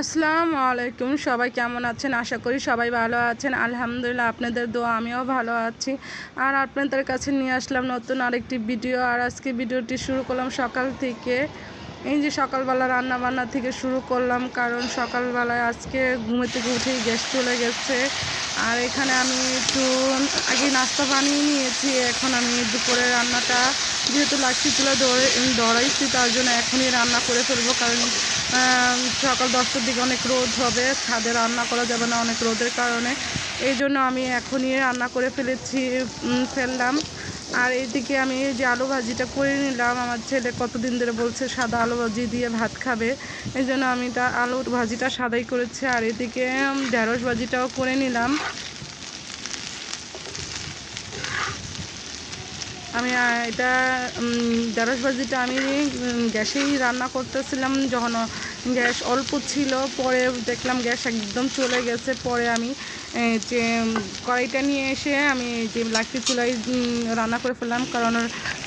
আসসালামু আলাইকুম, সবাই কেমন আছেন? আশা করি সবাই ভালো আছেন। আলহামদুলিল্লাহ, আপনাদের দোয়া আমিও ভালো আছি। আর আপনাদের কাছে নিয়ে আসলাম নতুন আরেকটি ভিডিও। আর আজকে ভিডিওটি শুরু করলাম সকাল থেকে। এই যে সকালবেলা রান্না বান্না থেকে শুরু করলাম, কারণ সকালবেলায় আজকে ঘুমে থেকে উঠেই গ্যাস চলে গেছে। আর এখানে আমি একটু আগে নাস্তা বানিয়ে নিয়েছি, এখন আমি দুপুরে রান্নাটা যেহেতু লাচ্ছি চুলা দৌড়ে দৌড়াইছি তার জন্য এখনই রান্না করে ফেলব, কারণ সকাল দশটার দিকে অনেক রোদ হবে, ছাদে রান্না করা যাবে না অনেক রোদের কারণে। এই জন্য আমি এখনই রান্না করে ফেলেছি ফেললাম। আর এদিকে আমি এই যে আলু ভাজিটা করে নিলাম। আমার ছেলে কতদিন ধরে বলছে সাদা আলু ভাজি দিয়ে ভাত খাবে। এই জন্য আমি তা আলুর ভাজিটা সাদাই করেছি। আর এদিকে ঢেঁড়স ভাজিটাও করে নিলাম। আমি এটা ঢেঁড়স ভাজিটা আমি গ্যাসেই রান্না করতেছিলাম যখন গ্যাস অল্প ছিল, পরে দেখলাম গ্যাস একদম চলে গেছে, পরে আমি যে কড়াইটা নিয়ে এসে আমি যে লাকড়ি চুলাই রান্না করে ফেললাম, কারণ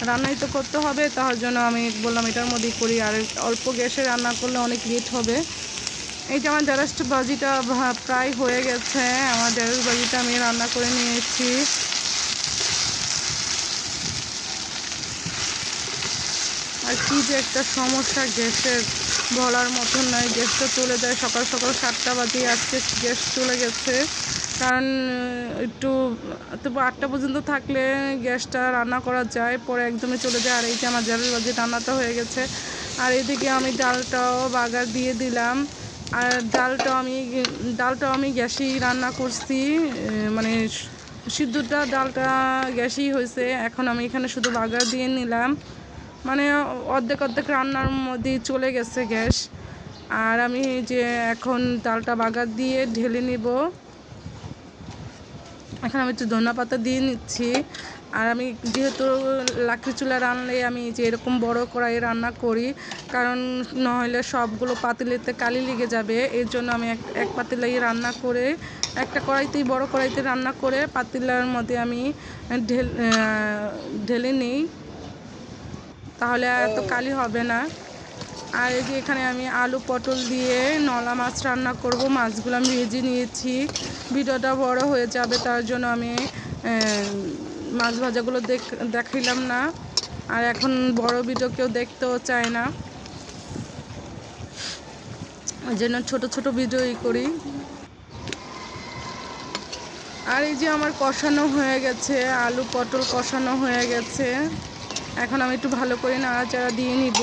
রান্নাই তো করতে হবে, তার জন্য আমি বললাম এটার মধ্যেই করি, আর অল্প গ্যাসে রান্না করলে অনেক লেট হবে। এই যে আমার ঢেঁড়স ভাজিটা প্রায় হয়ে গেছে, আমার ঢেঁড়স ভাজিটা আমি রান্না করে নিয়েছি। আর কী যে একটা সমস্যা, গ্যাসের বলার মতন নয়। গ্যাসটা চলে যায় সকাল সকাল সাতটা বাজে আজকে গ্যাস চলে গেছে। কারণ একটু তবু আটটা পর্যন্ত থাকলে গ্যাসটা রান্না করা যায়, পরে একদমই চলে যায়। আর এই যে আমার জালের বাজে রান্নাটা হয়ে গেছে। আর এদিকে আমি ডালটাও বাগার দিয়ে দিলাম। আর ডালটাও আমি ডালটাও আমি গ্যাসেই রান্না করছি। মানে সিদ্ধটা, ডালটা গ্যাসেই হয়েছে। এখন আমি এখানে শুধু বাগার দিয়ে নিলাম। মানে অর্ধেক অর্ধেক রান্নার মধ্যে চলে গেছে গ্যাস। আর আমি যে এখন ডালটা বাগার দিয়ে ঢেলে নিব। এখন আমি একটু ধনা পাতা দিয়ে নিচ্ছি। আর আমি যেহেতু লাকড়ি চুলা রান্নালে আমি যে এরকম বড় কড়াই রান্না করি, কারণ নইলে সবগুলো পাতিলেতে কালি লেগে যাবে। এর জন্য আমি এক এক পাতিলাই রান্না করে, একটা কড়াইতেই বড় কড়াইতে রান্না করে পাতিলার মধ্যে আমি ঢেল ঢেলে নিই। তাহলে আর এত কালি হবে না। আর এই যে এখানে আমি আলু পটল দিয়ে নলা মাছ রান্না করব মাছগুলো আমি ভেজে নিয়েছি। ভিডিওটা বড় হয়ে যাবে তার জন্য আমি মাছ ভাজাগুলো দেখ দেখাইলাম না। আর এখন বড় ভিডিও কেউ দেখতেও চায় না। ওই জন্য ছোটো ছোটো ভিডিওই করি। আর এই যে আমার কষানো হয়ে গেছে আলু পটল কষানো হয়ে গেছে। এখন আমি একটু ভালো করে নাড়াচাড়া দিয়ে নিব।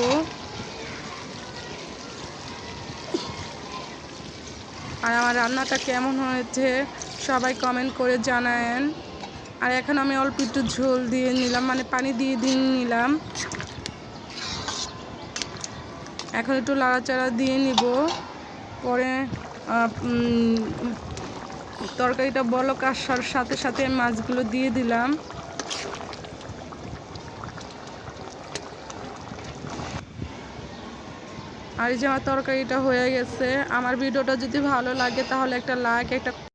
আর আমার রান্নাটা কেমন হয়েছে সবাই কমেন্ট করে জানায়েন। আর এখন আমি অল্প একটু ঝোল দিয়ে নিলাম মানে পানি দিয়ে দিয়ে নিলাম। এখন একটু লাড়াচাড়া দিয়ে নিব। পরে তরকারিটা বলক আসার সাথে সাথে মাছগুলো দিয়ে দিলাম। আর এই যে আমার তরকারিটা হয়ে গেছে, আমার ভিডিওটা যদি ভালো লাগে তাহলে একটা লাইক একটা